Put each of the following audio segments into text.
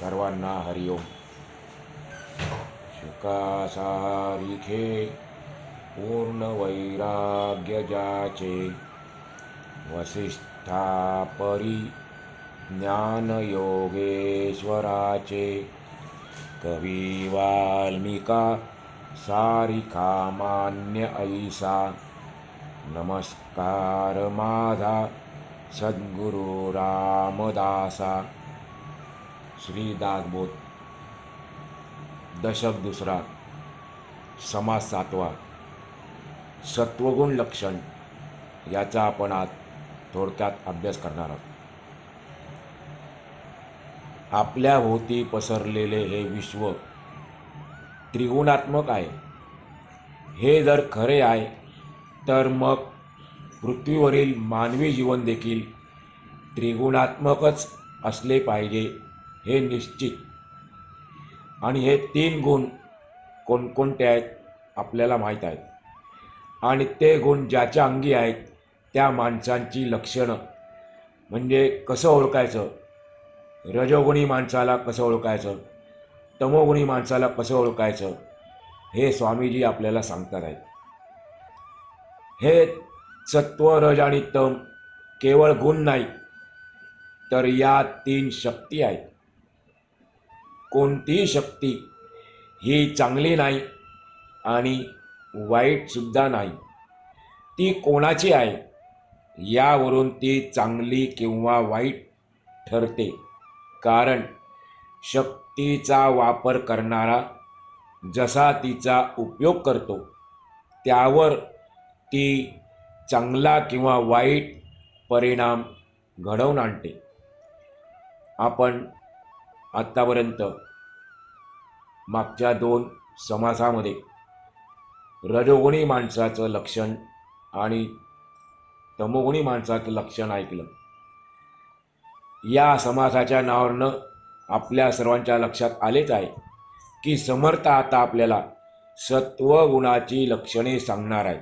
सर्वांना हरिओम शुकासारिखे पूर्ण वैराग्य ज्याचे वसिष्ठापरी ज्ञानयोगेश्वराचे कवी वाल्मिका सारिका मान्य ऐसा। नमस्कार माझा सद्गुरु रामदासा। श्रीदासबोध दशक दुसरा. समास सातवा. सत्वगुण लक्षण. याचा आपण आज थोडक्यात अभ्यास करणार आहोत. आपल्या भोवती पसरलेले हे विश्व त्रिगुणात्मक आहे. हे जर खरे आहे तर मग पृथ्वीवरील मानवी जीवन देखील त्रिगुणात्मकच असले पाहिजे. हे निश्चित. आणि हे तीन गुण कोणकोणते आहेत आपल्याला माहीत आहेत. आणि ते गुण ज्याच्या अंगी आहेत त्या माणसांची लक्षणं. म्हणजे कसं ओळखायचं? रजोगुणी माणसाला कसं ओळखायचं? तमोगुणी माणसाला कसं ओळखायचं? हे स्वामीजी आपल्याला सांगतात आहेत. हे सत्व रज आणि तम केवळ गुण नाही तर या तीन शक्ती आहेत. कोणतीही शक्ती ही चांगली नाही आणि वाईटसुद्धा नाही. ती कोणाची आहे? यावरून ती चांगली किंवा वाईट ठरते. कारण शक्तीचा वापर करणारा जसा तिचा उपयोग करतो त्यावर ती चांगला किंवा वाईट परिणाम घडवून आणते. आपण आत्तापर्यंत मागच्या दोन समासामध्ये रजोगुणी माणसाचं लक्षण आणि तमोगुणी माणसाचं लक्षण ऐकलं. या समासाच्या नावावरनं आपल्या सर्वांच्या लक्षात आलेच आहे की समर्थ आता आपल्याला सत्वगुणाची लक्षणे सांगणार आहे.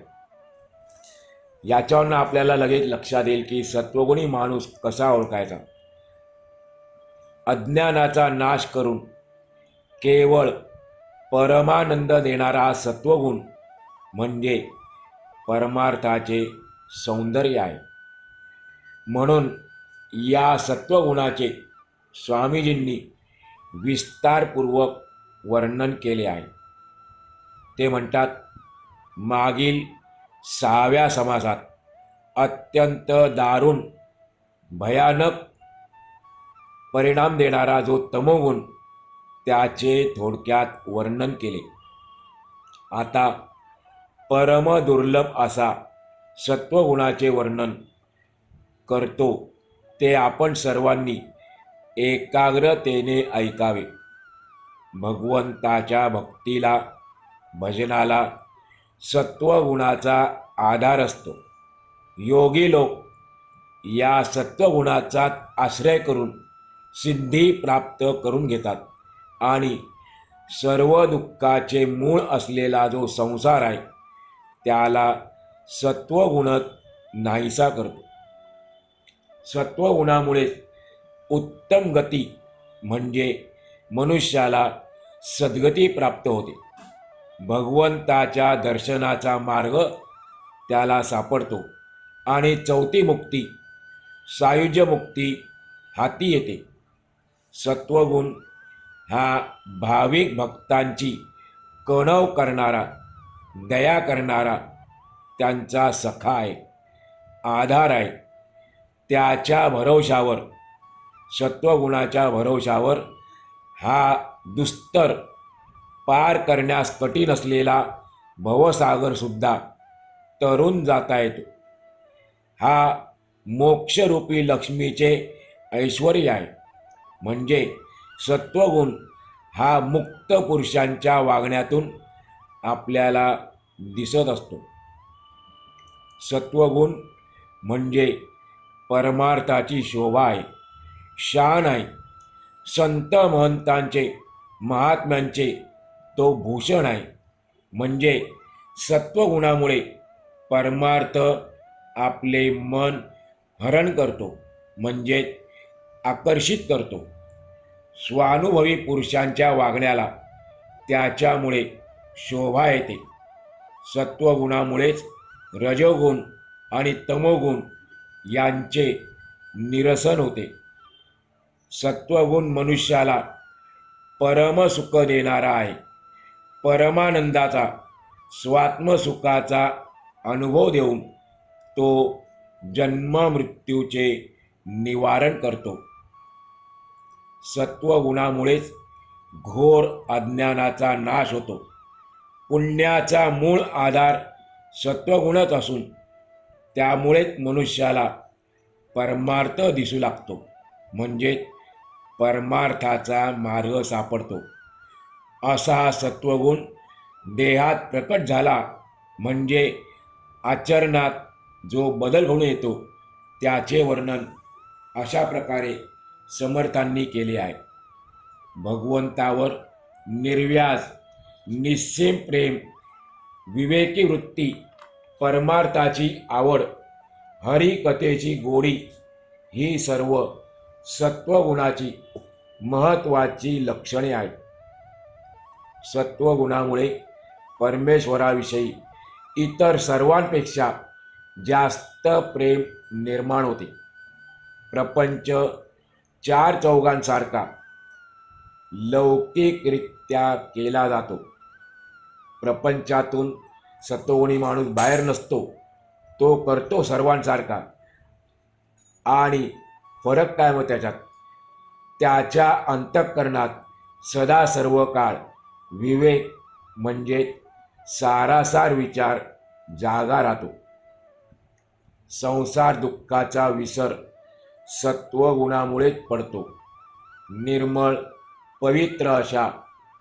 याच्यावरनं आपल्याला लगेच लक्षात येईल की सत्वगुणी माणूस कसा ओळखायचा? अज्ञानाचा नाश करून केवळ परमानंद देणारा सत्वगुण म्हणजे परमार्थाचे सौंदर्य आहे. म्हणून या सत्वगुणाचे स्वामीजींनी विस्तारपूर्वक वर्णन केले आहे. ते म्हणतात मागील सहाव्या समासात अत्यंत दारुण भयानक परिणाम देणारा जो तमोगुण त्याचे थोडक्यात वर्णन केले. आता परमदुर्लभ असा सत्वगुणाचे वर्णन करतो ते आपण सर्वांनी एकाग्रतेने ऐकावे. भगवंताच्या भक्तीला भजनाला सत्वगुणाचा आधार असतो. योगी लोक या सत्वगुणाचा आश्रय करून सिद्धी प्राप्त करून घेतात. आणि सर्व दुःखाचे मूळ असलेला जो संसार आहे त्याला सत्वगुणत नाहीसा करतो. सत्वगुणामुळे उत्तम गती म्हणजे मनुष्याला सद्गती प्राप्त होते. भगवंताच्या दर्शनाचा मार्ग त्याला सापडतो आणि चौथी मुक्ती सायुज्य मुक्ती हाती येते. सत्वगुण हा भाविक भक्तांची कणव करणारा दया करणारा त्यांचा सखा आहे आधार आहे. त्याच्या भरवशावर सत्वगुणाच्या भरवशावर हा दुस्तर पार करण्यास कठीण असलेला भवसागरसुद्धा तरुण जाता येतो. हा मोक्षरूपी लक्ष्मीचे ऐश्वर आहे. म्हणजे सत्वगुण हा मुक्त पुरुषांच्या वागण्यातून आपल्याला दिसत असतो. सत्वगुण म्हणजे परमार्थाची शोभा आहे शान आहे. संत महंतांचे महात्म्यांचे तो भूषण आहे. म्हणजे सत्वगुणामुळे परमार्थ आपले मन हरण करतो. म्हणजे आकर्षित करतो. स्वानुभवी पुरुषांच्या वागण्याला त्याच्यामुळे शोभा येते. सत्वगुणामुळेच रजोगुण आणि तमोगुण यांचे निरसन होते. सत्वगुण मनुष्याला परमसुख देणारा आहे. परमानंदाचा स्वात्मसुखाचा अनुभव देऊन तो जन्ममृत्यूचे निवारण करतो. सत्वगुणामुळेच घोर अज्ञानाचा नाश होतो. पुण्याचा मूळ आधार सत्वगुणच असून त्यामुळेच मनुष्याला परमार्थ दिसू लागतो. म्हणजेच परमार्थाचा मार्ग सापडतो. असा हा सत्वगुण देहात प्रकट झाला म्हणजे आचरणात जो बदल घडून येतो त्याचे वर्णन अशा प्रकारे समर्थांनी केले आहे. भगवंतावर निर्व्याज निस्सेम प्रेम विवेकी वृत्ती परमार्थाची आवड हरिकथेची गोडी ही सर्व सत्वगुणाची महत्त्वाची लक्षणे आहेत. सत्वगुणामुळे परमेश्वराविषयी इतर सर्वांपेक्षा जास्त प्रेम निर्माण होते. प्रपंच चार चौघांसारखा लौकिकरित्या केला जातो. प्रपंचातून सतोगुणी माणूस बाहेर नसतो तो करतो सर्वांसारखा. आणि फरक काय मग त्याच्यात? त्याच्या अंतःकरणात सदा सर्व काळ विवेक म्हणजे सारासार विचार जागा राहतो. संसार दुःखाचा विसर सत्वगुणामुळेच पडतो. निर्मळ पवित्र अशा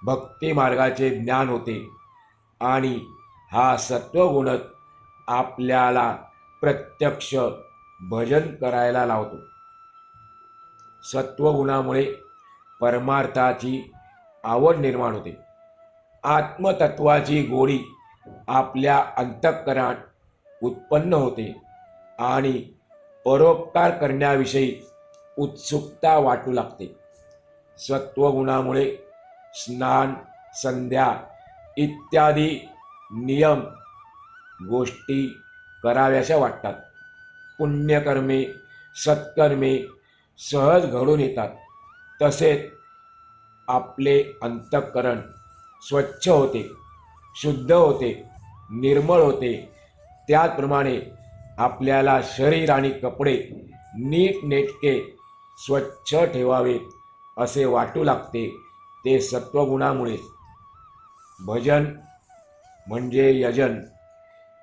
भक्तिमार्गाचे ज्ञान होते आणि हा सत्वगुणच आपल्याला प्रत्यक्ष भजन करायला लावतो. सत्वगुणामुळे परमार्थाची आवड निर्माण होते. आत्मतत्वाची गोडी आपल्या अंतःकरणात उत्पन्न होते आणि परोपकार करण्याविषयी उत्सुकता वाटू लागते. सत्वगुणामुळे स्नान संध्या इत्यादी नियम गोष्टी कराव्याशा वाटतात. पुण्यकर्मे सत्कर्मे सहज घडून येतात. तसेच आपले अंतःकरण स्वच्छ होते शुद्ध होते निर्मळ होते. त्याचप्रमाणे आपल्याला शरीर आणि कपडे नीटनेटके स्वच्छ ठेवावेत असे वाटू लागते ते सत्वगुणामुळे भजन म्हणजे यजन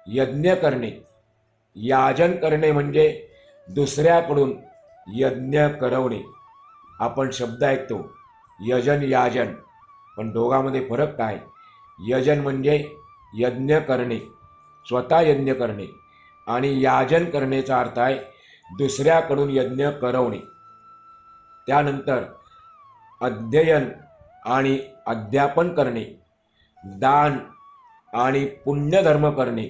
यज्ञ करणे. याजन करणे म्हणजे दुसऱ्याकडून यज्ञ करवणे. आपण शब्द ऐकतो यजन याजन. पण दोघांमध्ये फरक काय? यजन म्हणजे यज्ञ करणे स्वतः यज्ञ करणे. आणि याजन करण्याचा अर्थ आहे दुसऱ्याकडून यज्ञ करवणे. त्यानंतर अध्ययन आणि अध्यापन करणे दान आणि पुण्यधर्म करणे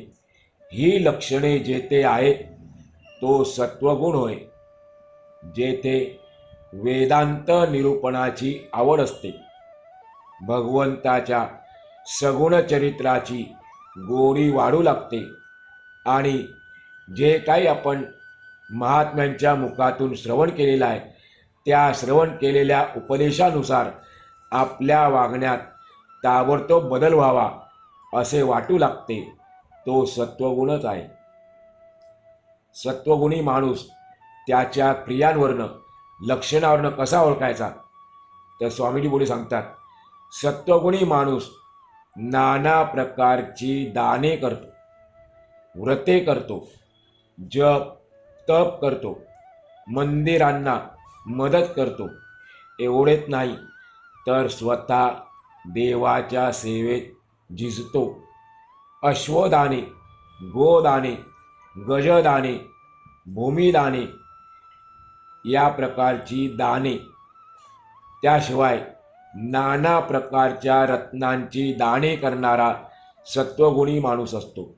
ही लक्षणे जेथे आहेत तो सत्वगुण होय जेथे वेदांत निरूपणाची आवड असते. भगवंताच्या सगुण चरित्राची गोडी वाढू लागते आणि जे काही आपण महात्म्यांच्या मुखातून श्रवण केलेलं आहे त्या श्रवण केलेल्या उपदेशानुसार आपल्या वागण्यात ताबडतोब बदल व्हावा असे वाटू लागते. तो सत्वगुणच आहे. सत्वगुणी माणूस त्याच्या क्रियांवरनं लक्षणावरनं कसा ओळखायचा? तर स्वामीजी बोली सांगतात सत्वगुणी माणूस नाना प्रकारची दाने करतो व्रते करतो जप तप करतो. मंदिरांना मदत करतो. एवढेच नाही तर स्वतः देवाच्या सेवेत झिजतो. अश्वदाने गोदाने गजदाने भूमिदाने या प्रकारची दाने. त्याशिवाय नाना प्रकारच्या रत्नांची दाने करणारा सत्वगुणी माणूस असतो.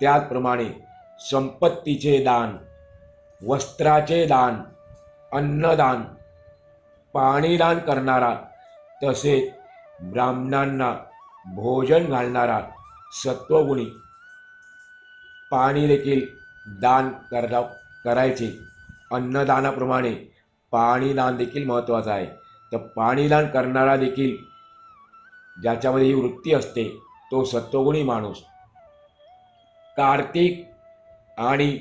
त्याचप्रमाणे संपत्तीचे दान वस्त्राचे दान अन्नदान पाणीदान करणारा तसेच ब्राह्मणांना भोजन घालणारा सत्वगुणी. पाणी देखील दान करा करायचे. अन्नदानाप्रमाणे पाणीदान देखील महत्त्वाचं आहे. तर पाणीदान करणारा देखील ज्याच्यामध्ये ही वृत्ती असते तो सत्वगुणी माणूस. कार्तिक आणि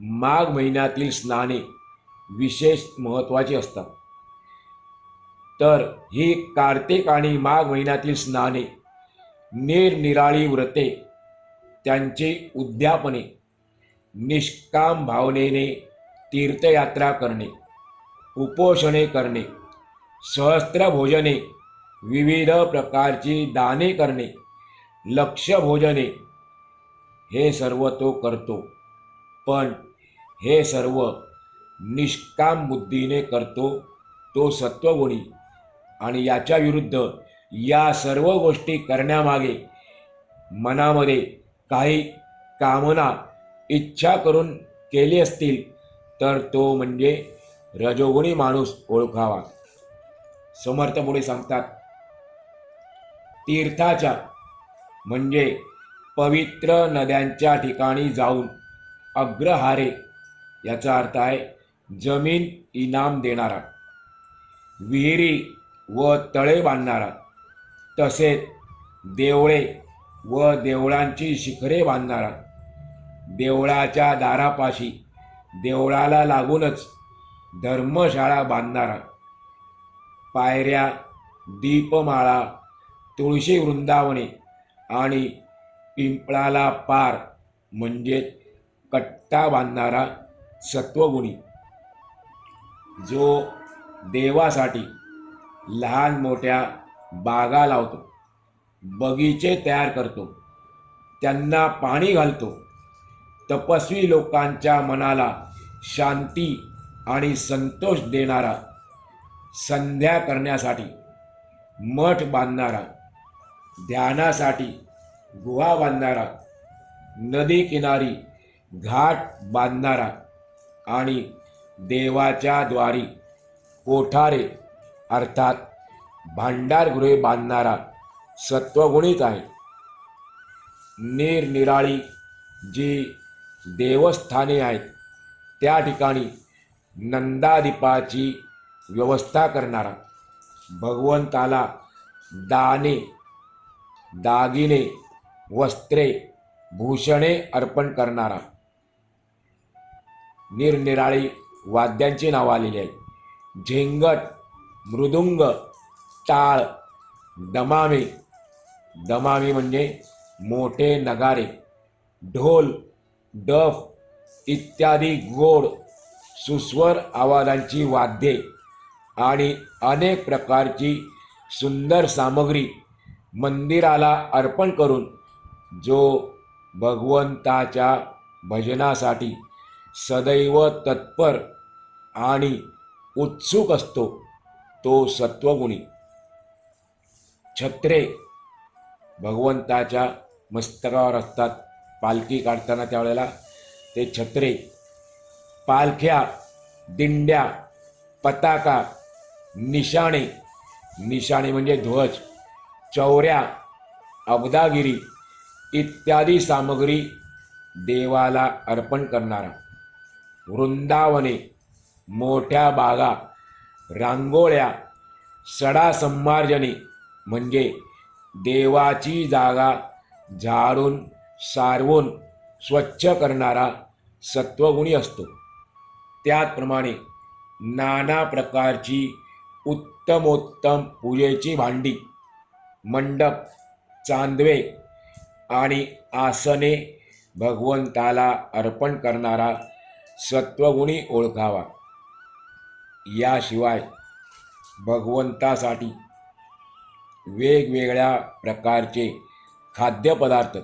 माघ महिन्यातील स्नाने विशेष महत्त्वाची असतात. तर ही कार्तिक आणि माघ महिन्यातील स्नाने निरनिराळी व्रते त्यांची उद्यापने निष्काम भावनेने तीर्थयात्रा करणे उपोषणे करणे सहस्त्र भोजने विविध प्रकारची दाने करणे लक्ष भोजने हे सर्व तो करतो. पण हे सर्व निष्काम बुद्धीने करतो तो सत्वगुणी. आणि याच्या विरुद्ध या सर्व गोष्टी करण्यामागे मनामध्ये काही कामना इच्छा करून केली असतील तर तो म्हणजे रजोगुणी माणूस ओळखावा. समर्थ पुढे सांगतात तीर्थाच्या म्हणजे पवित्र नद्यांच्या ठिकाणी जाऊन अग्रहारे याचा अर्थ आहे जमीन इनाम देणारा विहिरी व तळे बांधणारा तसेच देवळे व देवळांची शिखरे बांधणारा. देवळाच्या दारापाशी देवळाला लागूनच धर्मशाळा बांधणारा. पायऱ्या दीपमाळा तुळशी वृंदावने आणि पिंपळाला पार म्हणजे कट्टा बांधणारा सत्वगुणी जो देवासाठी लहान मोठ्या बागा लावतो बगीचे तयार करतो त्यांना पाणी घालतो तपस्वी लोकांच्या मनाला शांती आणि संतोष देणारा संध्या करण्यासाठी मठ बांधणारा ध्यानासाठी गुहा बांधणारा नदी किनारी घाट बांधणारा आणि देवाच्या द्वारी कोठारे अर्थात भांडारगृहे बांधणारा सत्वगुणित आहे. निरनिराळी जी देवस्थाने आहेत त्या ठिकाणी नंदादीपाची व्यवस्था करणारा भगवंताला दाने दागिने वस्त्रे भूषणे अर्पण करणारा निरनिराळी वाद्यांची नावं आलेली आहेत. झेंगट मृदुंग टाळ दमामे. दमामे म्हणजे मोठे नगारे ढोल डफ इत्यादी गोड सुस्वर आवाजांची वाद्ये आणि अनेक प्रकारची सुंदर सामग्री मंदिराला अर्पण करून जो भगवंताच्या भजनासाठी सदैव तत्पर आणि उत्सुक असतो तो सत्वगुणी. छत्रे भगवंताच्या मस्तकावर असतात. पालखी काढताना त्यावेळेला ते छत्रे पालख्या दिंड्या पताका निशाणे निशाणे म्हणजे ध्वज चौऱ्या अब्दागिरी इत्यादी सामग्री देवाला अर्पण करणारा. वृंदावने मोठ्या बागा रांगोळ्या सडा संमार्जने म्हणजे देवाची जागा झाडून सारवून स्वच्छ करणारा सत्वगुणी असतो. त्याचप्रमाणे नाना प्रकारची उत्तमोत्तम पूजेची भांडी मंडप चांदवे आणि आसने भगवंताला अर्पण करणारा सत्वगुणी ओळखावा. याशिवाय भगवंतासाठी वेगवेगळ्या प्रकारचे खाद्यपदार्थ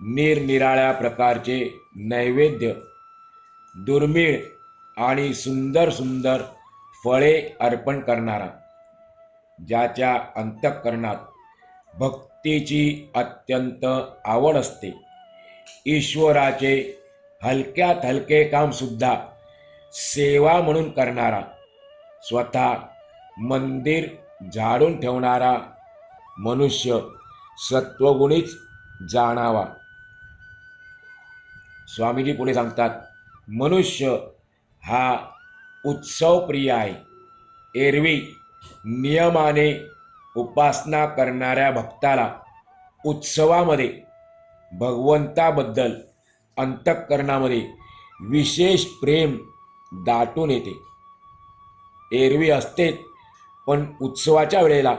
निरनिराळ्या प्रकारचे नैवेद्य दुर्मिळ आणि सुंदर सुंदर फळे अर्पण करणारा ज्याच्या अंतःकरणात भक्तीची अत्यंत आवड असते ईश्वराचे हलक्यात हलके कामसुद्धा सेवा म्हणून करणारा स्वतः मंदिर झाडून ठेवणारा मनुष्य सत्वगुणीच जाणावा. स्वामीजी पुढे सांगतात मनुष्य हा उत्सवप्रिय आहे. एरवी नियमाने उपासना करणाऱ्या भक्ताला उत्सवामध्ये भगवंताबद्दल अंतःकरणामध्ये विशेष प्रेम दाटून येते. एरवी असतेच पण उत्सवाच्या वेळेला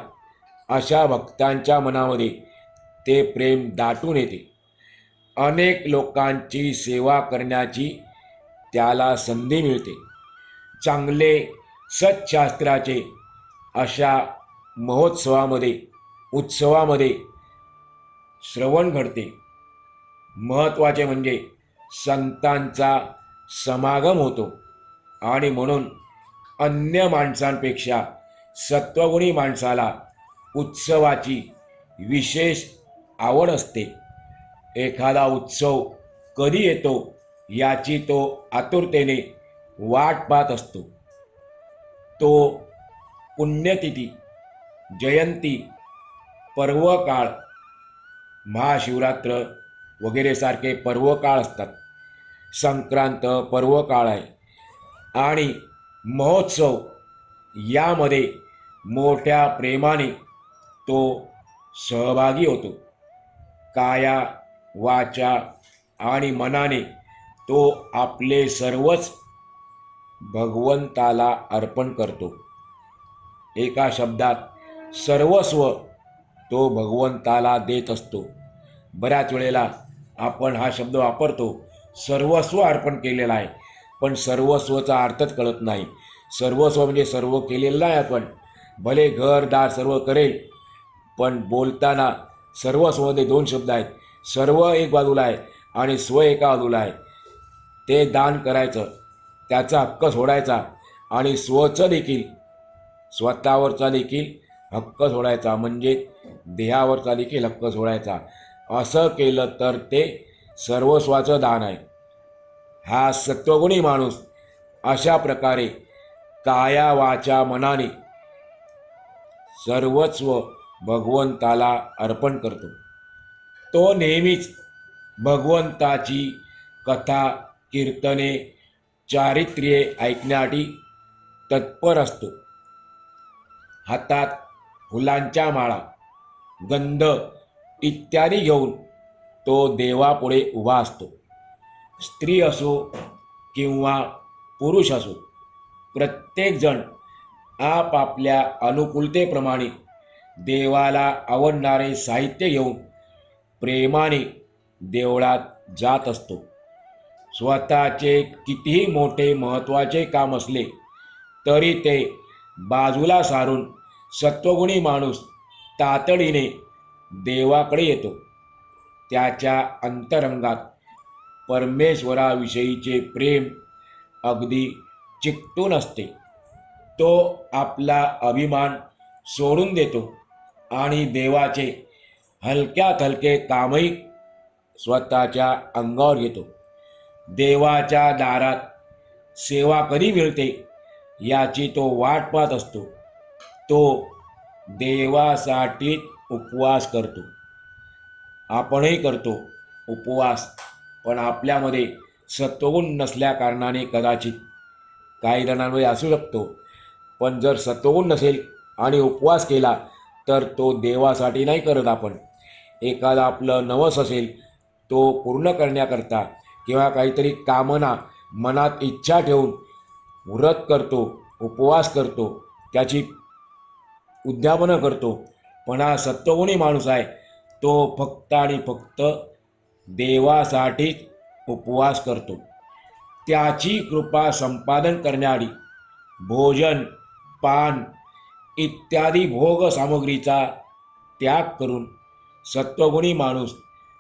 अशा भक्तांच्या मनामध्ये ते प्रेम दाटून येते. अनेक लोकांची सेवा करण्याची त्याला संधी मिळते. चांगले सत्शास्त्राचे अशा महोत्सवामध्ये उत्सवामध्ये श्रवण घडते. महत्त्वाचे म्हणजे संतांचा समागम होतो. आणि म्हणून अन्य माणसांपेक्षा सत्वगुणी माणसाला उत्सवाची विशेष आवड असते. एखादा उत्सव कधी येतो याची तो आतुरतेने वाट पाहत असतो. तो पुण्यतिथी जयंती पर्वकाळ महाशिवरात्र वगैरे सारखे पर्वकाळ असतात. संक्रांत पर्वकाळ आहे. आणि महोत्सव यामध्ये मोठ्या प्रेमाने तो सहभागी होतो. काया वाचा आणि मनाने तो आपले सर्वच भगवंताला अर्पण करतो. एका शब्दात सर्वस्व तो भगवंताला देत असतो. बऱ्याच वेळेला आपण हा शब्द वापरतो सर्वस्व अर्पण केलेला आहे. पण सर्वस्वचा अर्थच कळत नाही. सर्वस्व म्हणजे सर्व केलेलं नाही आपण. भले घर दार सर्व करेल पण बोलताना सर्वस्वमध्ये दोन शब्द आहेत. सर्व एक बाजूला आहे आणि स्व एका बाजूला आहे. ते दान करायचं त्याचा हक्क सोडायचा आणि स्वचं देखील स्वतःवरचा देखील हक्क सोडायचा. म्हणजे देहावरचा देखील हक्क सोडायचा. असं केलं तर ते सर्वस्वाचं दान आहे. हा सत्वगुणी माणूस अशा प्रकारे काया वाचा मनाने सर्वस्व भगवंताला अर्पण करतो. तो नेहमीच भगवंताची कथा कीर्तने चारित्र्ये ऐकण्यासाठी तत्पर असतो. हातात फुलांच्या माळा गंध इत्यादी घेऊन तो देवापुढे उभा असतो. स्त्री असो किंवा पुरुष असो प्रत्येकजण आपापल्या अनुकूलतेप्रमाणे देवाला आवडणारे साहित्य घेऊन प्रेमाने देवळात जात असतो. स्वतःचे कितीही मोठे महत्त्वाचे काम असले तरी ते बाजूला सारून सत्वगुणी माणूस तातडीने देवाकडे येतो. त्याच्या अंतरंगात परमेश्वराविषयीचे प्रेम अगदी चिकटून असते. तो आपला अभिमान सोडून देतो आणि देवाचे हलक्यात हलके कामही स्वतःच्या अंगावर घेतो. देवाच्या दारात सेवा कधी मिळते याची तो वाट पाहत असतो. तो देवासाठी उपवास करतो. आपणही करतो उपवास पण आपल्यामध्ये सत्वगुण नसल्या कारणाने कदाचित काही जणांमध्ये असू शकतो. पण जर सत्वगुण नसेल आणि उपवास केला तर तो देवासाठी नाही करत आपण. एखादा आपलं नवस असेल तो पूर्ण करण्याकरता किंवा काहीतरी कामना मनात इच्छा ठेवून व्रत करतो उपवास करतो त्याची उद्यापनं करतो पण हा सत्वगुणी माणूस आहे. तो फक्त आणि फक्त देवासाठीच उपवास करतो. त्याची कृपा संपादन करण्याआधी भोजन पान इत्यादी भोग सामग्रीचा त्याग करून सत्वगुणी माणूस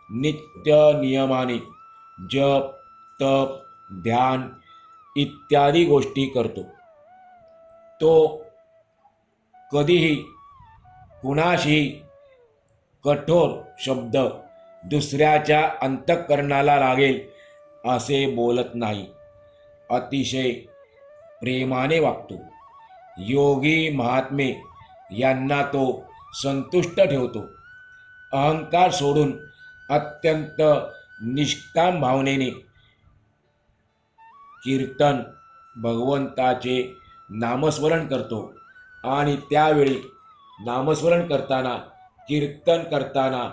नित्य नियमाने जप तप ध्यान इत्यादी गोष्टी करतो. तो कधीही कुणाशी कठोर शब्द दुसऱ्याच्या अंतःकरणाला लागेल असे बोलत नाही. अतिशय प्रेमाने वागतो. योगी महात्मे यांना तो संतुष्ट ठेवतो. अहंकार सोडून अत्यंत निष्काम भावनेने कीर्तन भगवंताचे नामस्मरण करतो आणि त्यावेळी नामस्मरण करताना कीर्तन करताना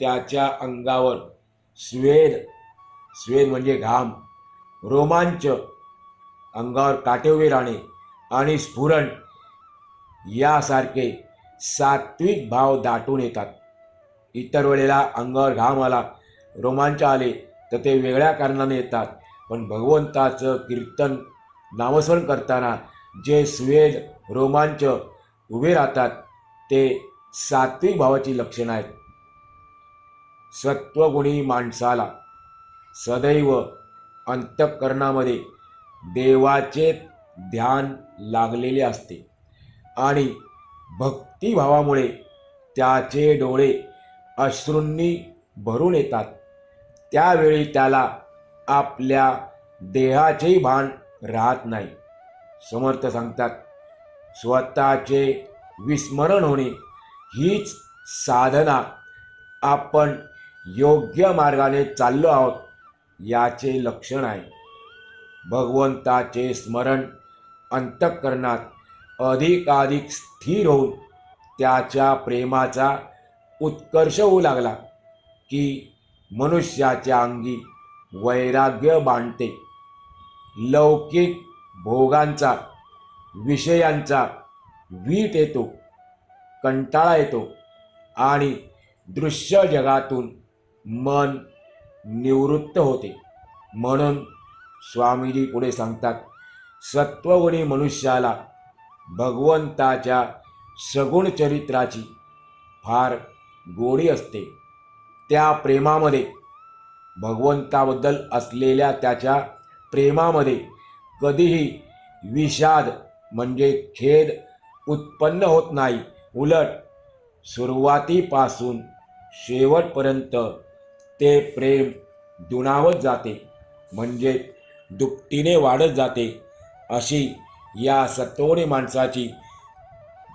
त्याच्या अंगावर स्वेद स्वेद म्हणजे घाम रोमांच अंगावर काटे उभे राहणे आणि स्फुरण यासारखे सात्विक भाव दाटून येतात. इतर वेळेला अंगावर घाम आला रोमांच आले तर ते वेगळ्या कारणाने येतात. पण भगवंताचं कीर्तन नामस्मरण करताना जे स्वेद रोमांच उभे राहतात ते सात्विक भावाची लक्षणं आहेत. सत्वगुणी माणसाला सदैव अंतःकरणामध्ये देवाचे ध्यान लागलेले असते आणि भक्तिभावामुळे त्याचे डोळे अश्रूंनी भरून येतात. त्यावेळी त्याला आपल्या देहाचेही भान राहत नाही. समर्थ सांगतात स्वतःचे विस्मरण होणे हीच साधना आपण योग्य मार्गाने चाललो आहोत याचे लक्षण आहे. भगवंताचे स्मरण अंतःकरणात अधिकाधिक स्थिर होऊन त्याच्या प्रेमाचा उत्कर्ष होऊ लागला की मनुष्याच्या अंगी वैराग्य बांधते. लौकिक भोगांचा विषयांचा वीट येतो कंटाळा येतो आणि दृश्य जगातून मन निवृत्त होते. म्हणून स्वामीजी पुढे सांगतात सत्वगुणी मनुष्याला भगवंताच्या सगुण चरित्राची फार गोडी असते. त्या प्रेमामध्ये भगवंताबद्दल असलेल्या त्याच्या प्रेमामध्ये कधीही विषाद म्हणजे खेद उत्पन्न होत नाही. उलट सुरुवातीपासून शेवटपर्यंत ते प्रेम दुणावत जाते म्हणजे दुपटीने वाढत जाते अशी या सत्वणी माणसाची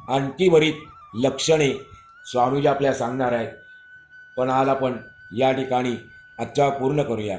आणखी बरीच लक्षणे स्वामीजी आपल्या सांगणार आहेत. पण आज आपण या ठिकाणी आजच्या पूर्ण करूया.